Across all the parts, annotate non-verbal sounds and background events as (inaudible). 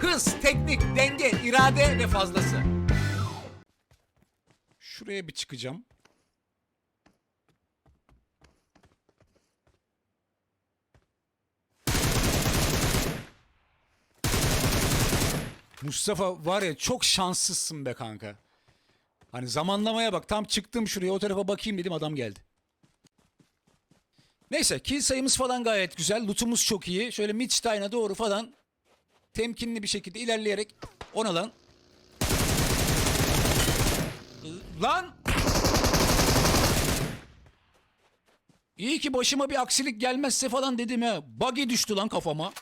Hız, teknik, denge, irade ve fazlası. Şuraya bir çıkacağım. Mustafa var ya çok şanssızsın be kanka. Hani zamanlamaya bak tam çıktım şuraya o tarafa bakayım dedim adam geldi. Neyse kill sayımız falan gayet güzel. Lootumuz çok iyi. Şöyle Midstein'a doğru falan temkinli bir şekilde ilerleyerek ona lan. Lan! İyi ki başıma bir aksilik gelmezse falan dedim ya. Buggy düştü lan kafama.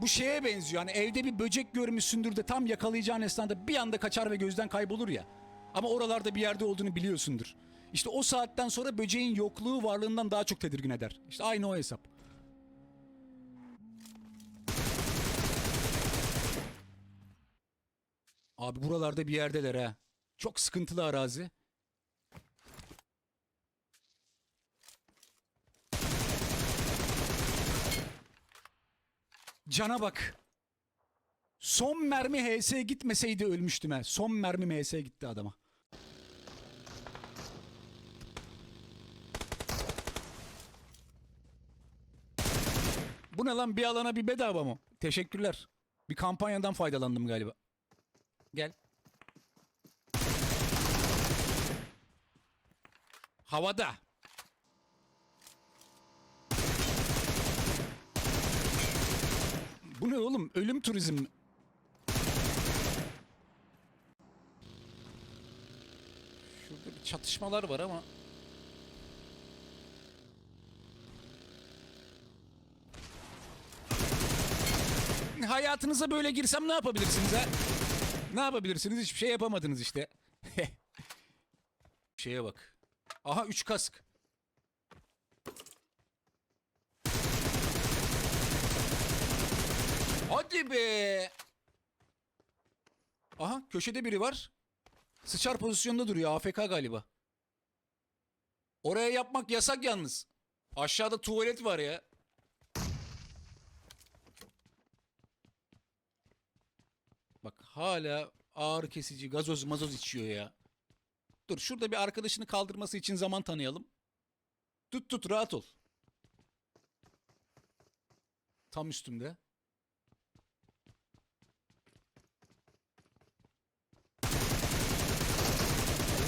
Bu şeye benziyor. Hani evde bir böcek görmüşsündür de tam yakalayacağın esnada bir anda kaçar ve gözden kaybolur ya. Ama oralarda bir yerde olduğunu biliyorsundur. İşte o saatten sonra böceğin yokluğu varlığından daha çok tedirgin eder. İşte aynı o hesap. Abi buralarda bir yerdeler ha. Çok sıkıntılı arazi. Cana bak. Son mermi HS gitmeseydi ölmüştüm ha. Son mermi HS gitti adama. Bu ne lan bir alana bir bedava mı? Teşekkürler. Bir kampanyadan faydalandım galiba. Gel. Havada. Bu ne oğlum? Ölüm turizm mi? Şurada bir çatışmalar var ama. Hayatınıza böyle girsem ne yapabilirsiniz ha? Ne yapabilirsiniz? Hiçbir şey yapamadınız işte. (laughs) Şeye bak. Aha 3 kask. Hadi be. Aha köşede biri var. Sıçar pozisyonda duruyor AFK galiba. Oraya yapmak yasak yalnız. Aşağıda tuvalet var ya. Bak hala ağrı kesici gazoz mazoz içiyor ya. Dur şurada bir arkadaşını kaldırması için zaman tanıyalım. Tut tut rahat ol. Tam üstümde.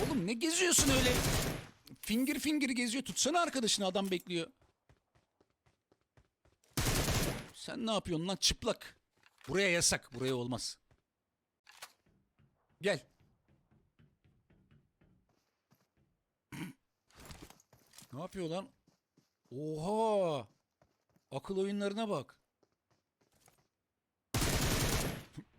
Oğlum ne geziyorsun öyle? Finger finger geziyor. Tutsana arkadaşını adam bekliyor. Sen ne yapıyorsun lan çıplak? Buraya yasak. Buraya olmaz. Gel. ne yapıyor lan? Oha! Akıl oyunlarına bak.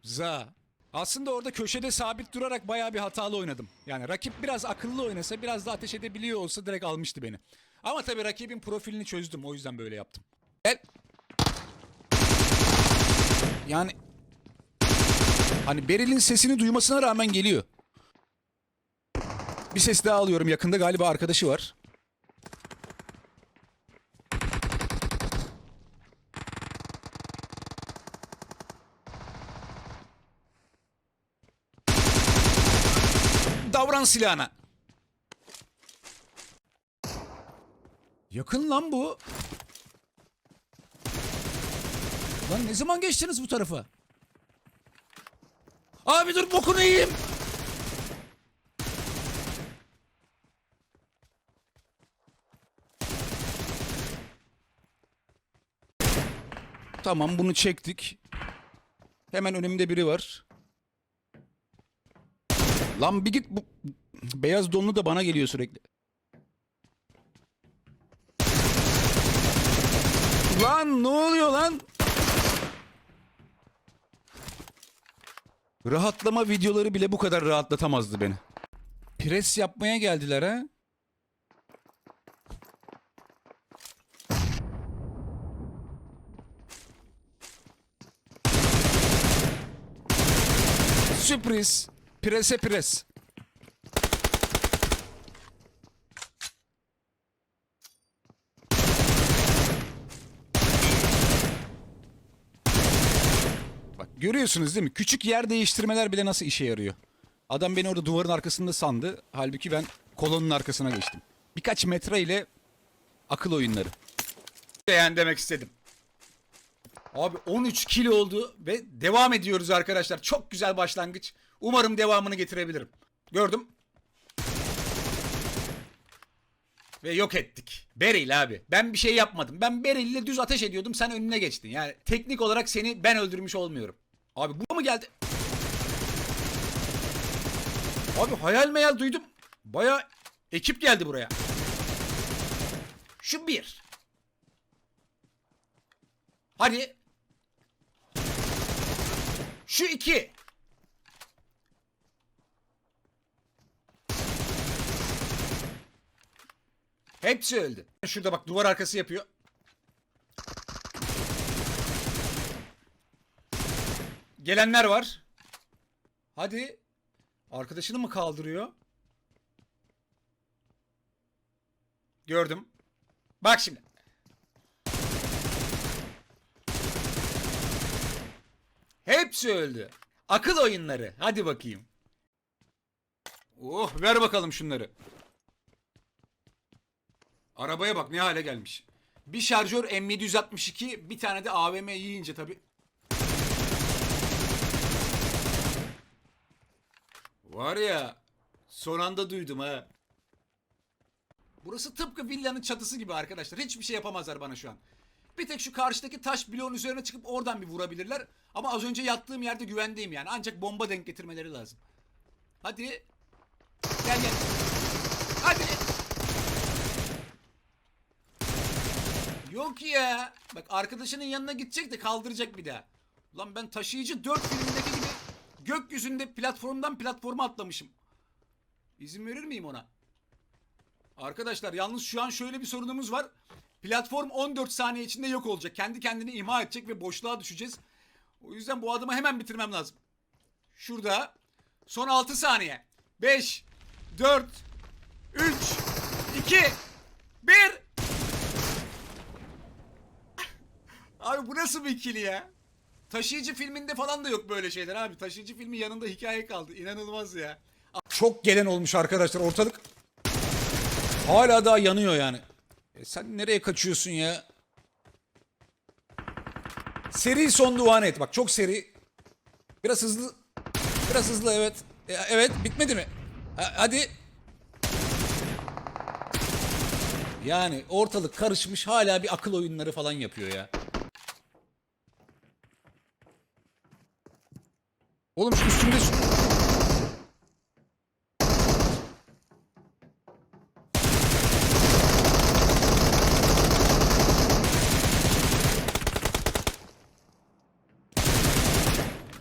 Za. Aslında orada köşede sabit durarak bayağı bir hatalı oynadım. Yani rakip biraz akıllı oynasa, biraz da ateş edebiliyor olsa direkt almıştı beni. Ama tabii rakibin profilini çözdüm. O yüzden böyle yaptım. Gel. Yani Hani Beril'in sesini duymasına rağmen geliyor. Bir ses daha alıyorum yakında galiba arkadaşı var. Davran silahına. Yakın lan bu. Lan ne zaman geçtiniz bu tarafa? Abi dur bokunu yiyeyim. Tamam bunu çektik. Hemen önümde biri var. Lan bir git bu beyaz donlu da bana geliyor sürekli. Lan ne oluyor lan? Rahatlama videoları bile bu kadar rahatlatamazdı beni. Pres yapmaya geldiler ha. Sürpriz. Prese pres. Görüyorsunuz değil mi? Küçük yer değiştirmeler bile nasıl işe yarıyor. Adam beni orada duvarın arkasında sandı. Halbuki ben kolonun arkasına geçtim. Birkaç metre ile akıl oyunları. Yani demek istedim. Abi 13 kilo oldu ve devam ediyoruz arkadaşlar. Çok güzel başlangıç. Umarım devamını getirebilirim. Gördüm. Ve yok ettik. Beril abi. Ben bir şey yapmadım. Ben Beril'le düz ateş ediyordum. Sen önüne geçtin. Yani teknik olarak seni ben öldürmüş olmuyorum. Abi bu mu geldi? Abi hayal meyal duydum. Baya ekip geldi buraya. Şu bir. Hadi. Şu iki. Hepsi öldü. Şurada bak duvar arkası yapıyor. Gelenler var. Hadi. Arkadaşını mı kaldırıyor? Gördüm. Bak şimdi. Hepsi öldü. Akıl oyunları. Hadi bakayım. Oh ver bakalım şunları. Arabaya bak ne hale gelmiş. Bir şarjör M762 bir tane de AVM yiyince tabi. Var ya son anda duydum ha. Burası tıpkı villanın çatısı gibi arkadaşlar. Hiçbir şey yapamazlar bana şu an. Bir tek şu karşıdaki taş bloğun üzerine çıkıp oradan bir vurabilirler. Ama az önce yattığım yerde güvendeyim yani. Ancak bomba denk getirmeleri lazım. Hadi. Gel gel. Hadi. Yok ya. Bak arkadaşının yanına gidecek de kaldıracak bir daha. Ulan ben taşıyıcı 4 filmindeki gibi gökyüzünde platformdan platforma atlamışım. İzin verir miyim ona? Arkadaşlar yalnız şu an şöyle bir sorunumuz var. Platform 14 saniye içinde yok olacak. Kendi kendini imha edecek ve boşluğa düşeceğiz. O yüzden bu adımı hemen bitirmem lazım. Şurada. Son 6 saniye. 5, 4, 3, 2, 1. Abi bu nasıl bir ikili ya? Taşıyıcı filminde falan da yok böyle şeyler abi. Taşıyıcı filmi yanında hikaye kaldı. İnanılmaz ya. Çok gelen olmuş arkadaşlar. Ortalık hala daha yanıyor yani. E sen nereye kaçıyorsun ya? Seri son duan et. Bak çok seri. Biraz hızlı. Biraz hızlı evet. E, evet bitmedi mi? Ha- hadi. Yani ortalık karışmış hala bir akıl oyunları falan yapıyor ya. Oğlum şu üstümde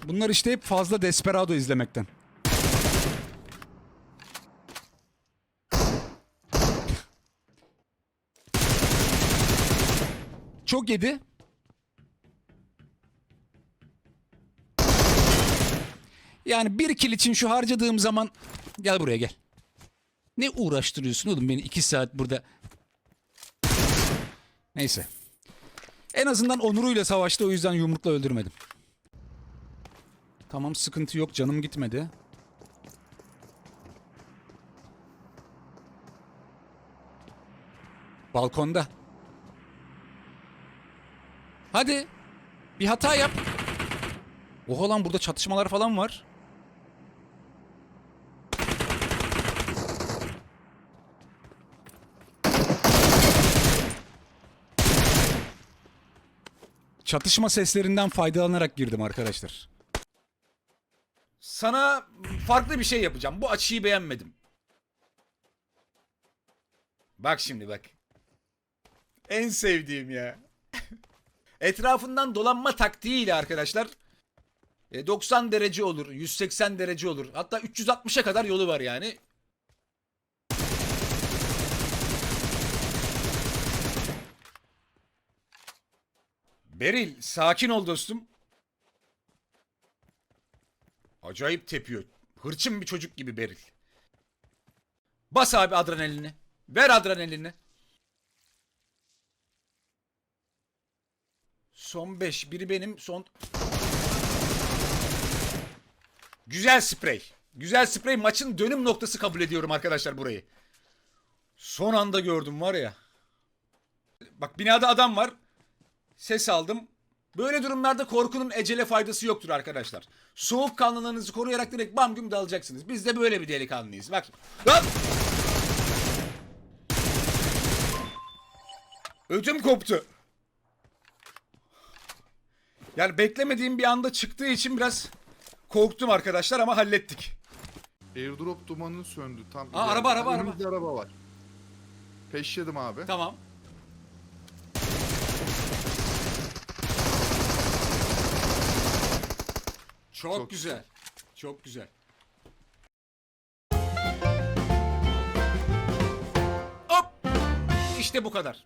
Bunlar işte hep fazla Desperado izlemekten. Çok yedi. Yani bir kill için şu harcadığım zaman... Gel buraya gel. Ne uğraştırıyorsun oğlum beni iki saat burada. Neyse. En azından onuruyla savaştı o yüzden yumrukla öldürmedim. Tamam sıkıntı yok canım gitmedi. Balkonda. Hadi. Bir hata yap. Oha lan burada çatışmalar falan var. Çatışma seslerinden faydalanarak girdim arkadaşlar. Sana farklı bir şey yapacağım. Bu açıyı beğenmedim. Bak şimdi bak. En sevdiğim ya. (laughs) Etrafından dolanma taktiğiyle arkadaşlar. e, 90 derece olur, 180 derece olur. Hatta 360'a kadar yolu var yani. Beril, sakin ol dostum. Acayip tepiyor. Hırçın bir çocuk gibi Beril. Bas abi adrenalini. Ver adrenalini. Son 5. Biri benim. Son... Güzel sprey. Güzel sprey maçın dönüm noktası kabul ediyorum arkadaşlar burayı. Son anda gördüm var ya. Bak binada adam var. Ses aldım. Böyle durumlarda korkunun ecele faydası yoktur arkadaşlar. Soğukkanlılığınızı koruyarak direkt bam güm dalacaksınız. Biz de böyle bir delikanlıyız. Bak. Lan! Ödüm koptu. Yani beklemediğim bir anda çıktığı için biraz korktum arkadaşlar ama hallettik. Airdrop dumanı söndü tam. Aa, araba, araba, araba. Önümüzde araba var. Peşledim abi. Tamam. Çok, Çok güzel. Çok güzel. Hop! İşte bu kadar.